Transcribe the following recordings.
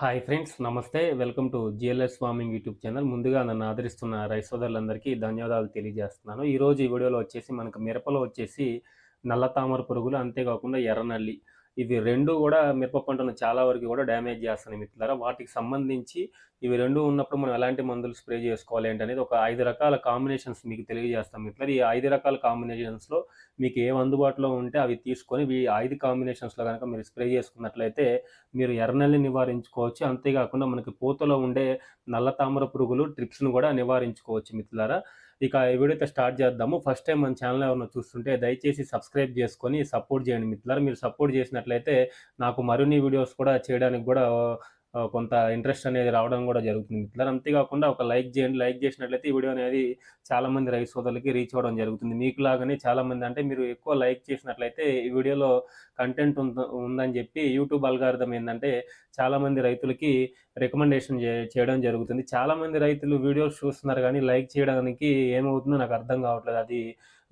Hi friends namaste. Welcome to GLS farming YouTube channel ముందుగా నన్ను ఆదరిస్తున్న రైస్ సోదరులందరికీ ధన్యవాదాలు తెలియజేస్తున్నాను. ఈరోజు ఈ వీడియోలో వచ్చేసి మనకు మిరపలో వచ్చేసి నల్ల తామర పురుగులు అంతేకాకుండా ఎర్రనల్లి. ఇవి రెండు కూడా మిరప పంటను చాలా వరకు కూడా డ్యామేజ్ చేస్తున్నాయి మిత్రులారా. వాటికి సంబంధించి ఇవి రెండు ఉన్నప్పుడు మనం ఎలాంటి మందులు స్ప్రే చేసుకోవాలి ఏంటనేది ఒక ఐదు రకాల కాంబినేషన్స్ మీకు తెలియజేస్తాం మిత్రులారా. ఈ ఐదు రకాల కాంబినేషన్స్లో మీకు ఏం అందుబాటులో ఉంటే అవి తీసుకొని ఈ ఐదు కాంబినేషన్స్లో కనుక మీరు స్ప్రే చేసుకున్నట్లయితే మీరు ఎర్రనల్ని నివారించుకోవచ్చు. అంతేకాకుండా మనకి పూతలో ఉండే నల్ల తామర పురుగులు ట్రిప్స్ను కూడా నివారించుకోవచ్చు మిత్రులారా. ఇక ఈ వీడియోతో స్టార్ట్ చేద్దాము. ఫస్ట్ టైం మన ఛానల్ ఎవరైనా చూస్తుంటే దయచేసి సబ్స్క్రైబ్ చేసుకొని సపోర్ట్ చేయండి మిత్రులారా. మీరు సపోర్ట్ చేసినట్లయితే నాకు మరిన్ని వీడియోస్ కూడా చేయడానికి కూడా కొంత ఇంట్రెస్ట్ అనేది రావడం కూడా జరుగుతుంది. మిత్రులారా అంతేకాకుండా ఒక లైక్ చేయండి లైక్ చేసినట్లయితే ఈ వీడియో అనేది చాలామంది రైతు సోదరులకి రీచ్ అవ్వడం జరుగుతుంది. మీకు లాగానే చాలామంది అంటే మీరు ఎక్కువ లైక్ చేసినట్లయితే ఈ వీడియోలో కంటెంట్ ఉందని చెప్పి యూట్యూబ్ అల్గారిథం ఏంటంటే చాలామంది రైతులకి రికమెండేషన్ చేయడం జరుగుతుంది. చాలామంది రైతులు వీడియోస్ చూస్తున్నారు కానీ లైక్ చేయడానికి ఏమవుతుందో నాకు అర్థం కావట్లేదు. అది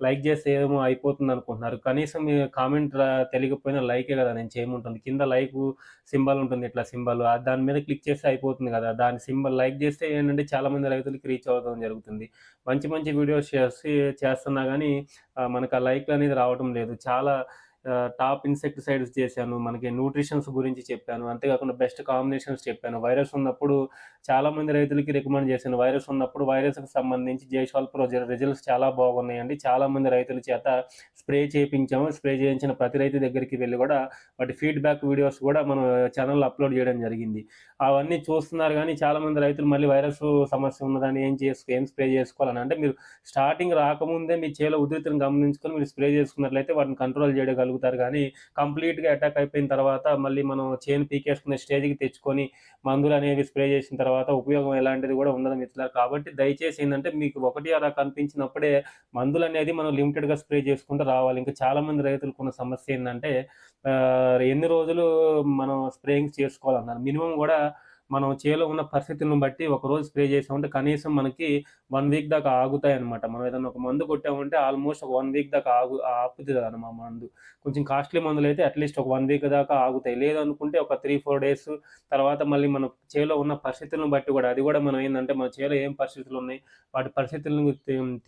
లైక్ చేస్తే ఏమో అయిపోతుంది అనుకుంటున్నారు కనీసం కామెంట్ తెలియకపోయినా లైకే కదా నేను చేయమంటుంది. కింద లైక్ సింబల్ ఉంటుంది ఇట్లా సింబల్. దాని మీద క్లిక్ చేస్తే అయిపోతుంది కదా. దాని సింబల్ లైక్ చేస్తే ఏంటంటే చాలామంది రైతులకి రీచ్ అవ్వడం జరుగుతుంది. మంచి మంచి వీడియోస్ చేసి చేస్తున్నా కానీ మనకు ఆ లైక్లు అనేది రావడం లేదు. చాలా టాప్ ఇన్సెక్టిసైడ్స్ చేశాను మనకి న్యూట్రిషన్స్ గురించి చెప్పాను అంతేకాకుండా బెస్ట్ కాంబినేషన్స్ చెప్పాను. వైరస్ ఉన్నప్పుడు చాలామంది రైతులకి రికమెండ్ చేశాను. వైరస్ ఉన్నప్పుడు వైరస్కి సంబంధించి జైషాల్ ప్రో రిజల్ట్స్ చాలా బాగున్నాయండి. చాలామంది రైతుల చేత స్ప్రే చేయించాము స్ప్రే చేయించిన ప్రతి రైతు దగ్గరికి వెళ్ళి కూడా వాటి ఫీడ్బ్యాక్ వీడియోస్ కూడా మనం ఛానల్లో అప్లోడ్ చేయడం జరిగింది. అవన్నీ చూస్తున్నారు కానీ చాలా మంది రైతులు మళ్ళీ వైరస్ సమస్య ఉన్నదని ఏం చేసుకో ఏం స్ప్రే చేసుకోవాలని. అంటే మీరు స్టార్టింగ్ రాకముందే మీ చేలో ఉధృతిని గమనించుకొని మీరు స్ప్రే చేసుకున్నట్లయితే వాటిని కంట్రోల్ చేయగలుగుతారు కానీ కంప్లీట్గా అటాక్ అయిపోయిన తర్వాత మళ్ళీ మనం చేను పీకేసుకునే స్టేజ్కి తెచ్చుకొని మందులు అనేవి స్ప్రే చేసిన తర్వాత ఉపయోగం ఎలాంటిది కూడా ఉండదు మిత్రులారు. కాబట్టి దయచేసి ఏంటంటే మీకు ఒకటి అలా కనిపించినప్పుడే మందులు అనేది మనం లిమిటెడ్గా స్ప్రే చేసుకుంటూ రావాలి. ఇంకా చాలామంది రైతులకు ఉన్న సమస్య ఏంటంటే ఎన్ని రోజులు మనం స్ప్రేయింగ్ చేసుకోవాలన్నారు. మినిమం కూడా మనం చేలో ఉన్న పరిస్థితులను బట్టి ఒక రోజు స్ప్రే చేసామంటే కనీసం మనకి వన్ వీక్ దాకా ఆగుతాయి అనమాట మనం ఏదైనా ఒక మందు కొట్టామంటే ఆల్మోస్ట్ ఒక వన్ వీక్ దాకా ఆగు ఆపుతుంది అనమాట మందు. కొంచెం కాస్ట్లీ మందులు అయితే అట్లీస్ట్ ఒక వన్ వీక్ దాకా ఆగుతాయి. లేదనుకుంటే ఒక త్రీ ఫోర్ డేస్ తర్వాత మళ్ళీ మన చేలో ఉన్న పరిస్థితులను బట్టి కూడా అది కూడా మనం ఏంటంటే మన చేలో ఏం పరిస్థితులు ఉన్నాయి వాటి పరిస్థితులను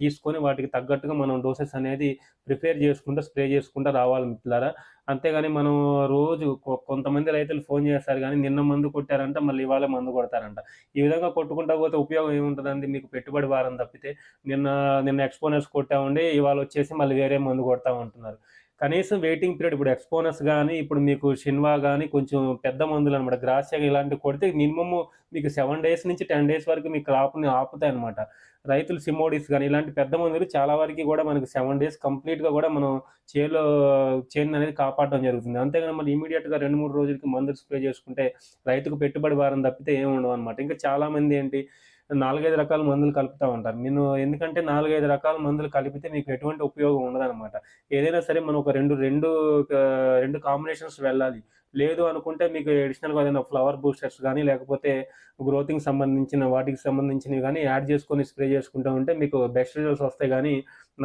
తీసుకొని వాటికి తగ్గట్టుగా మనం డోసెస్ అనేది ప్రిపేర్ చేసుకుంటూ స్ప్రే చేసుకుంటూ రావాలి మిత్రులారా. అంతేగాని మనం రోజు కొంతమంది రైతులు ఫోన్ చేస్తారు కానీ నిన్న మందు కొట్టారంట మళ్ళీ ఇవాళ మందు కొడతారంట. ఈ విధంగా కొట్టుకుంటా పోతే ఉపయోగం ఏముంటుందండి? మీకు పెట్టుబడి భారం తప్పితే నిన్న నిన్న ఎక్స్పోనర్స్ కొట్టామండి ఇవాళ వచ్చేసి మళ్ళీ వేరే మందు కొడతా ఉంటున్నారు. కనీసం వెయిటింగ్ పీరియడ్ ఇప్పుడు ఎక్స్పోనస్ కానీ ఇప్పుడు మీకు షిన్వా కానీ కొంచెం పెద్ద మందులు అనమాట. గ్రాసియా ఇలాంటివి కొడితే మినిమమ్ మీకు సెవెన్ డేస్ నుంచి టెన్ డేస్ వరకు మీ క్రాప్ని ఆపుతాయి అనమాట. రైతులు సిమోడిస్ కానీ ఇలాంటి పెద్ద మందులు చాలా వరకు కూడా మనకి సెవెన్ డేస్ కంప్లీట్గా కూడా మనం చేలో చేను అనేది కాపాడడం జరుగుతుంది. అంతేగాని మళ్ళీ ఇమీడియట్గా రెండు మూడు రోజులకి మందులు స్ప్రే చేసుకుంటే రైతుకు పెట్టుబడి భారం తప్పితే ఏమి ఉండవు అనమాట. ఇంకా చాలామంది ఏంటి నాలుగైదు రకాల మందులు కలుపుతూ ఉంటారు. నేను ఎందుకంటే నాలుగైదు రకాల మందులు కలిపితే మీకు ఎటువంటి ఉపయోగం ఉండదన్నమాట. ఏదైనా సరే మనం ఒక రెండు రెండు రెండు కాంబినేషన్స్ వెళ్ళాలి. లేదు అనుకుంటే మీకు అడిషనల్గా ఏదైనా ఫ్లవర్ బూస్టర్స్ కానీ లేకపోతే గ్రోతింగ్ సంబంధించిన వాటికి సంబంధించినవి కానీ యాడ్ చేసుకొని స్ప్రే చేసుకుంటూ ఉంటే మీకు బెస్ట్ రిజల్ట్స్ వస్తాయి. కానీ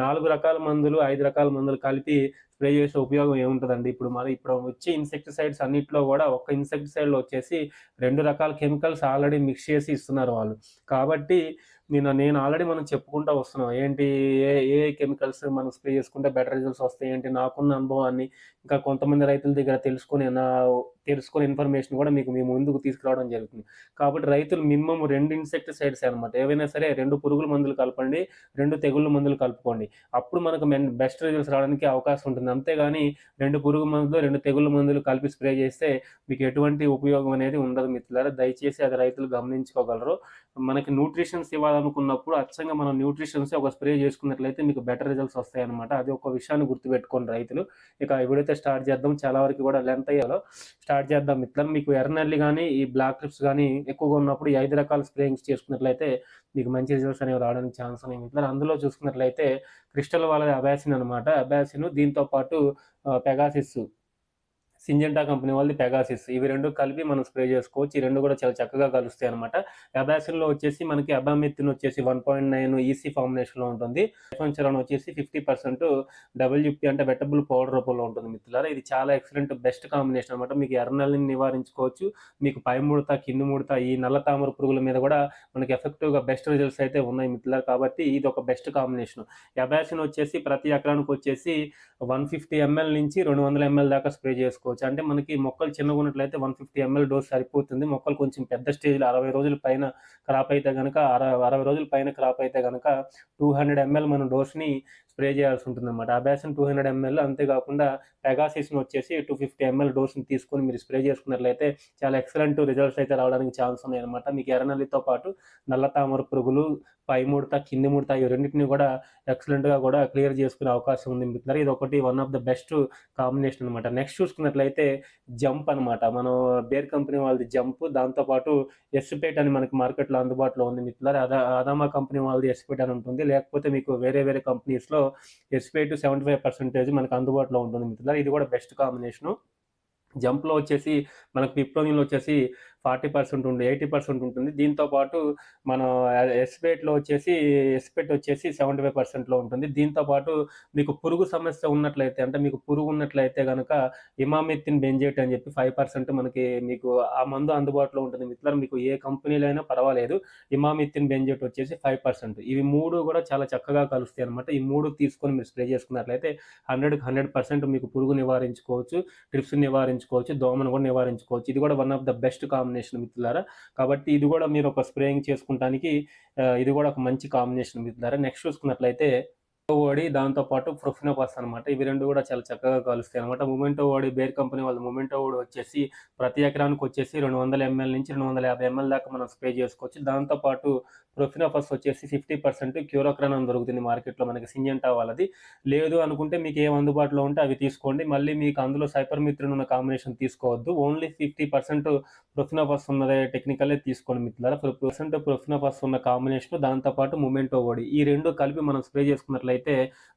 నాలుగు రకాల మందులు ఐదు రకాల మందులు కలిపి స్ప్రే చేసే ఉపయోగం ఏముంటుందండి? ఇప్పుడు మరి ఇప్పుడు వచ్చే ఇన్సెక్టిసైడ్స్ అన్నింటిలో కూడా ఒక్క ఇన్సెక్టిసైడ్లో వచ్చేసి రెండు రకాల కెమికల్స్ ఆల్రెడీ మిక్స్ చేసి ఇస్తున్నారు వాళ్ళు. కాబట్టి నేను నేను ఆల్రెడీ మనం చెప్పుకుంటూ వస్తున్నాం. ఏంటి ఏ ఏ కెమికల్స్ మనం స్ప్రే చేసుకుంటే బెటర్ రిజల్ట్స్ వస్తాయి ఏంటి నాకున్న అనుభవాన్ని ఇంకా కొంతమంది రైతుల దగ్గర తెలుసుకుని నా తెలుసుకునే ఇన్ఫర్మేషన్ కూడా మీకు మీ ముందుకు తీసుకురావడం జరుగుతుంది. కాబట్టి రైతులు మినిమం రెండు ఇన్సెక్టిసైడ్స్ అనమాట ఏవైనా సరే రెండు పురుగుల మందులు కలపండి రెండు తెగుళ్ళ మందులు కలుపుకోండి. అప్పుడు మనకు బెస్ట్ రిజల్ట్స్ రావడానికి అవకాశం ఉంటుంది. అంతేగాని రెండు పురుగు మందులు రెండు తెగుళ్ళ మందులు కలిపి స్ప్రే చేస్తే మీకు ఎటువంటి ఉపయోగం అనేది ఉండదు మిత్రులారా. దయచేసి అది రైతులు గమనించుకోగలరు. మనకి న్యూట్రిషన్స్ ఇవ్వాలనుకున్నప్పుడు అచ్చంగా మనం న్యూట్రిషన్స్ ఒక స్ప్రే చేసుకున్నట్లయితే మీకు బెటర్ రిజల్ట్స్ వస్తాయి అనమాట అది ఒక విషయాన్ని గుర్తుపెట్టుకోండి రైతులు. ఇక ఎప్పుడైతే స్టార్ట్ చేద్దాం. చాలా వరకు కూడా లెంత్ అయ్యాలో. స్టార్ట్ చేద్దాం. మిత్రం మీకు ఎర్రనల్లి కానీ ఈ బ్లాక్ క్లిప్స్ కానీ ఎక్కువగా ఉన్నప్పుడు ఈ ఐదు రకాల స్ప్రేయింగ్స్ చేసుకున్నట్లయితే మీకు మంచి రిజల్ట్స్ అనేవి రావడానికి ఛాన్స్ ఉన్నాయి మిత్రులు అందులో చూసుకున్నట్లయితే క్రిస్టల్ వాళ్ళది అబాసిన్ అనమాట అబాసిన్ దీంతో పాటు పెగాసిస్. సింజెంటా కంపెనీ వాళ్ళది పెగాసిస్. ఇవి రెండు కలిపి మనం స్ప్రే చేసుకోవచ్చు. ఈ రెండు కూడా చాలా చక్కగా కలుస్తాయి అనమాట అబాసిన్లో వచ్చేసి మనకి అబామిత్తిన్ వచ్చేసి వన్ పాయింట్ నైన్ ఈసీ ఫార్మినేషన్లో ఉంటుంది. ఎఫ్ఎంచరాన్ వచ్చేసి ఫిఫ్టీ పర్సెంట్ డబ్ల్యూపీ అంటే వెటబుల్ పౌడర్ రూపంలో ఉంటుంది మిత్రులారా. ఇది చాలా ఎక్సలెంట్ బెస్ట్ కాంబినేషన్ అనమాట మీకు ఎర్రనల్ని నివారించుకోవచ్చు. మీకు పై ముడత కింది ముడత ఈ నల్ల తామర పురుగుల మీద కూడా మనకి ఎఫెక్టివ్గా బెస్ట్ రిజల్ట్స్ అయితే ఉన్నాయి మిత్రులారు. కాబట్టి ఇది ఒక బెస్ట్ కాంబినేషన్ అబాసిన్ వచ్చేసి ప్రతి ఎకరానికి వచ్చేసి వన్ ఫిఫ్టీ ఎంఎల్ నుంచి రెండు వందల ఎంఎల్ దాకా స్ప్రే చేసుకోవచ్చు. అంటే మనకి మొక్కలు చిన్నగా ఉన్నట్లయితే వన్ ఫిఫ్టీ ఎంఎల్ డోస్ సరిపోతుంది. మొక్కలు కొంచెం పెద్ద స్టేజ్లో అరవై రోజుల పైన క్రాప్ అయితే కనుక అరవై అరవై రోజుల పైన క్రాప్ అయితే కనుక టూ హండ్రెడ్ ఎంఎల్ మనం డోస్ని స్ప్రే చేయాల్సి ఉంటుంది అనమాట అబాసిన్ టూ హండ్రెడ్ ఎంఎల్ అంతేకాకుండా పెగాసిస్ని వచ్చేసి టూ ఫిఫ్టీ ఎంఎల్ డోస్ని తీసుకొని మీరు స్ప్రే చేసుకున్నట్లయితే చాలా ఎక్సలెంట్ రిజల్ట్స్ అయితే రావడానికి ఛాన్స్ ఉన్నాయి అనమాట మీకు ఎర్రనల్లితో పాటు నల్ల తామర పురుగులు పై ముడత కింది ముడత ఈ రెండింటిని కూడా ఎక్సలెంట్గా కూడా క్లియర్ చేసుకునే అవకాశం ఉంది మిత్రులారా. ఇది ఒకటి one of the best combination అనమాట నెక్స్ట్ చూసుకున్నట్లయితే జంప్ అనమాట మనం బేర్ కంపెనీ వాళ్ళది జంప్ దాంతోపాటు ఎస్పేట్ అని మనకి మార్కెట్లో అందుబాటులో ఉంది మిత్రులారా. అదా అదామా కంపెనీ వాళ్ళది ఎస్పేట్ అని ఉంటుంది. లేకపోతే మీకు వేరే వేరే కంపెనీస్లో ఎస్పేట్ సెవెంటీ ఫైవ్ పర్సెంటేజ్ మనకు అందుబాటులో ఉంటుంది మిత్రులారా. ఇది కూడా బెస్ట్ కాంబినేషను జంప్లో వచ్చేసి మనకు పిప్రోనిన్లో వచ్చేసి ఫార్టీ పర్సెంట్ ఉంటుంది ఎయిటీ పర్సెంట్ ఉంటుంది. దీంతో పాటు మన ఎస్పేట్లో వచ్చేసి ఎస్పేట్ వచ్చేసి సెవెంటీ ఫైవ్ పర్సెంట్లో ఉంటుంది. దీంతో పాటు మీకు పురుగు సమస్య ఉన్నట్లయితే అంటే మీకు పురుగు ఉన్నట్లయితే కనుక ఇమామిత్తిన్ బెంజేట్ అని చెప్పి ఫైవ్ పర్సెంట్ మనకి మీకు ఆ మందు అందుబాటులో ఉంటుంది మిత్రులు మీకు ఏ కంపెనీలో అయినా పర్వాలేదు. ఇమామిత్తిన్ బెంజేట్ వచ్చేసి ఫైవ్ పర్సెంట్. ఇవి మూడు కూడా చాలా చక్కగా కలుస్తాయి అనమాట ఈ మూడు తీసుకొని మీరు స్ప్రే చేసుకున్నట్లయితే హండ్రెడ్కి హండ్రెడ్ పర్సెంట్ మీకు పురుగు నివారించుకోవచ్చు ట్రిప్స్ నివారించుకోవచ్చు దోమను కూడా నివారించుకోవచ్చు. ఇది కూడా one of the best combination. మిత్రులారా? కాబట్టి ఇది కూడా మీరు ఒక స్ప్రేయింగ్ చేసుకుంటానికి ఇది కూడా ఒక మంచి కాంబినేషన్ మిత్రులారా? నెక్స్ట్ చూసుకున్నట్లయితే ఓడి దాంతో పాటు ప్రొఫినోపాస్ అనమాట ఇవి రెండు కూడా చాలా చక్కగా కలుస్తాయి అనమాట మొమెంటో ఓడి బేర్ కంపెనీ వాళ్ళ మొమెంటో ఓడి వచ్చేసి ప్రతి ఎకరానికి వచ్చేసి రెండు వందల ఎంఎల్ నుంచి రెండు వందల యాభై ఎంఎల్ దాకా మనం స్ప్రే చేసుకోవచ్చు. దాంతో పాటు వచ్చేసి ఫిఫ్టీ పర్సెంట్ క్యూరోక్రాన్ అని దొరుకుతుంది మార్కెట్లో మనకి సింజెంటా వాళ్ళది. లేదు అనుకుంటే మీకు ఏం అందుబాటులో ఉంటే అవి తీసుకోండి. మళ్ళీ మీకు అందులో సైపర్మిత్రిన్ ఉన్న కాంబినేషన్ తీసుకోవద్దు. ఓన్లీ ఫిఫ్టీ పర్సెంట్ ప్రొఫినోపాస్ ఉన్నదే టెక్నికలే తీసుకోండి మిత్రులారా. పర్సెంట్ ప్రొఫినోపాస్ ఉన్న కాంబినేషన్ దాంతోపాటు మూమెంటో ఓడి ఈ రెండు కలిపి మనం స్ప్రే చేసుకున్నట్లయితే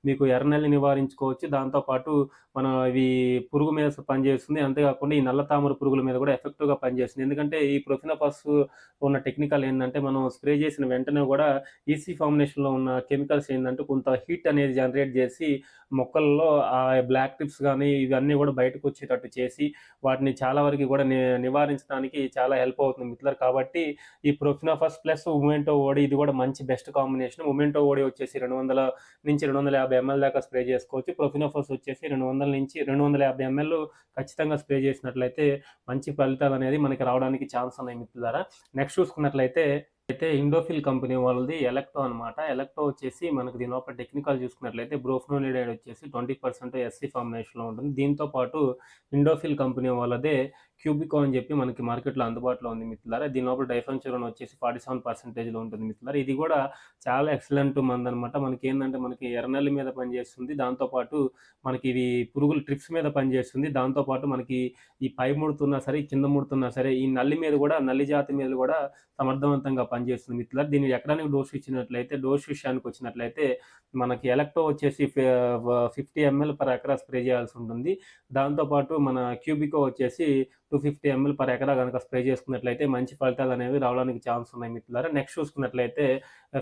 మీకు ఎర్రనెల్ని నివారించుకోవచ్చు. దాంతోపాటు మన ఇవి పురుగు మీద పనిచేస్తుంది. అంతేకాకుండా ఈ నల్ల తామర పురుగుల మీద కూడా ఎఫెక్టివ్గా పనిచేస్తుంది. ఎందుకంటే ఈ ప్రొఫినోపాస్ ఉన్న టెక్నికల్ ఏంటంటే మనం స్ప్రే చేసిన వెంటనే కూడా ఈసీ ఫార్మినేషన్లో ఉన్న కెమికల్స్ ఏంటంటే కొంత హీట్ అనేది జనరేట్ చేసి మొక్కల్లో ఆ బ్లాక్ టిప్స్ కానీ ఇవన్నీ కూడా బయటకు వచ్చేటట్టు చేసి వాటిని చాలా వరకు కూడా నివారించడానికి చాలా హెల్ప్ అవుతుంది మిత్రులు కాబట్టి ఈ ప్రొఫినోఫస్ ప్లస్ ఉమెంటో ఓడి ఇది కూడా మంచి బెస్ట్ కాంబినేషన్ ఉమెంటో ఓడి వచ్చేసి రెండు వందల నుంచి రెండు వందల యాభై ఎంఎల్ దాకా స్ప్రే చేసుకోవచ్చు. ప్రొఫినోఫస్ వచ్చేసి రెండు వందల నుంచి రెండు వందల యాభై ఎంఎల్ ఖచ్చితంగా స్ప్రే చేసినట్లయితే మంచి ఫలితాలు అనేది మనకి రావడానికి ఛాన్స్ ఉన్నాయి మిత్రులారా. నెక్స్ట్ చూసుకున్నట్లయితే అయితే ఇండోఫిల్ కంపెనీ వాళ్ళది ఎలక్టో అనమాట ఎలక్టో వచ్చేసి మనకు దీని ఒక టెక్నికల్ చూసుకున్నట్లయితే బ్రోఫ్నోలిడైడ్ వచ్చేసి ట్వంటీ పర్సెంట్ ఎస్సీ ఫార్మినేషన్లో ఉంటుంది. దీంతో పాటు ఇండోఫిల్ కంపెనీ వాళ్ళదే క్యూబికో అని చెప్పి మనకి మార్కెట్లో అందుబాటులో ఉంది మిత్రులారా. దీని లోపల డైఫెన్చురన్ వచ్చేసి ఫార్టీ సెవెన్ పర్సెంటేజ్లో ఉంటుంది మిత్రులారా. ఇది కూడా చాలా ఎక్సలెంట్ మంది అనమాట మనకి ఏంటంటే మనకి ఎర్రనల్లి మీద పనిచేస్తుంది. దాంతోపాటు మనకి ఇది పురుగులు ట్రిప్స్ మీద పనిచేస్తుంది. దాంతోపాటు మనకి ఈ పై ముడుతున్నా సరే కింద ముడుతున్నా సరే ఈ నల్లి మీద కూడా నల్లి జాతి మీద కూడా సమర్థవంతంగా పనిచేస్తుంది మిత్రులారా. దీన్ని ఎక్కడానికి డోస్ ఇచ్చినట్లయితే డోస్ విషయానికి వచ్చినట్లయితే మనకి ఎలక్ట్రో వచ్చేసి ఫిఫ్టీ ఎంఎల్ పర్ ఎకరా స్ప్రే చేయాల్సి ఉంటుంది. దాంతోపాటు మన క్యూబికో వచ్చేసి టూ ఫిఫ్టీ ఎంఎల్ పర్ ఎకరా కనుక స్ప్రే చేసుకున్నట్లయితే మంచి ఫలితాలు అనేవి రావడానికి ఛాన్స్ ఉన్నాయి మిత్రులారా. నెక్స్ట్ చూసుకున్నట్లయితే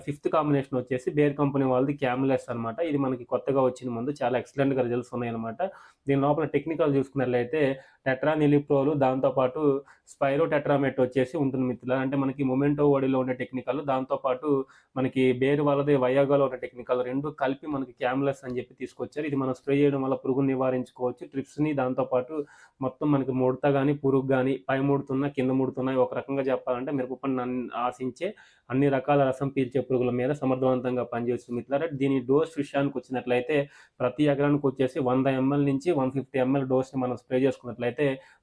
ఫిఫ్త్ కాంబినేషన్ వచ్చేసి బేర్ కంపెనీ వాళ్ళది క్యామ్లెస్ అనమాట ఇది మనకి కొత్తగా వచ్చిన ముందు చాలా ఎక్సలెంట్గా రిజల్ట్స్ ఉన్నాయి అనమాట దీని లోపల టెక్నికల్ చూసుకున్నట్లయితే టెట్రా నిలిప్రోలు దాంతోపాటు స్పైరో టెట్రామెట్ వచ్చేసి ఉంటుంది మిత్రులారా. అంటే మనకి మొమెంటో ఓడిలో ఉండే టెక్నికల్ దాంతోపాటు మనకి బేర్ వాళ్ళది వయాగోలో ఉన్న టెక్నికల్ రెండు కలిపి మనకి క్యామ్లెస్ అని చెప్పి తీసుకొచ్చారు. ఇది మనం స్ప్రే చేయడం వల్ల పురుగుని నివారించుకోవచ్చు. ట్రిప్స్ని దాంతోపాటు మొత్తం మనకి ముడత కానీ పురుగు కానీ పై ముడుతున్నా కింద ముడుతున్నా ఒక రకంగా చెప్పాలంటే మిరపపండు అన్ని- ఆశించే అన్ని రకాల రసం పీల్చే పురుగుల మీద సమర్థవంతంగా పనిచేస్తుంది మిత్రులారా. దీని డోస్ విషయానికి వచ్చినట్లయితే ప్రతి ఎకరానికి వచ్చేసి వంద ఎంఎల్ నుంచి వన్ ఫిఫ్టీ ఎంఎల్ డోస్ని మనం స్ప్రే చేసుకున్నట్లయితే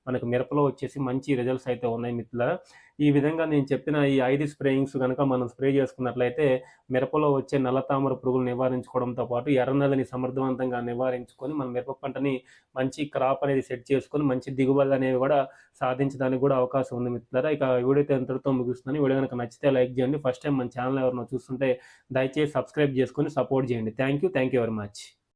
మనకు మిరపలో వచ్చేసి మంచి రిజల్ట్స్ అయితే ఉన్నాయి మిత్రులారా. ఈ విధంగా నేను చెప్పిన ఈ ఐదు స్ప్రేయింగ్స్ కనుక మనం స్ప్రే చేసుకున్నట్లయితే మిరపలో వచ్చే నల్ల తామర పురుగులు నివారించుకోవడంతో పాటు ఎర్రనల్లని సమర్థవంతంగా నివారించుకొని మన మిరప పంటని మంచి క్రాప్ అనేది సెట్ చేసుకొని మంచి దిగుబడులు అనేవి కూడా సాధించడానికి కూడా అవకాశం ఉంది మిత్రులారా. ఇక వీడియో ఎంతటితో ముగిస్తున్నాను. వీడియో కనుక నచ్చితే లైక్ చేయండి. ఫస్ట్ టైం మన ఛానల్ ఎవరినో చూస్తుంటే దయచేసి సబ్స్క్రైబ్ చేసుకొని సపోర్ట్ చేయండి. Thank you thank you very much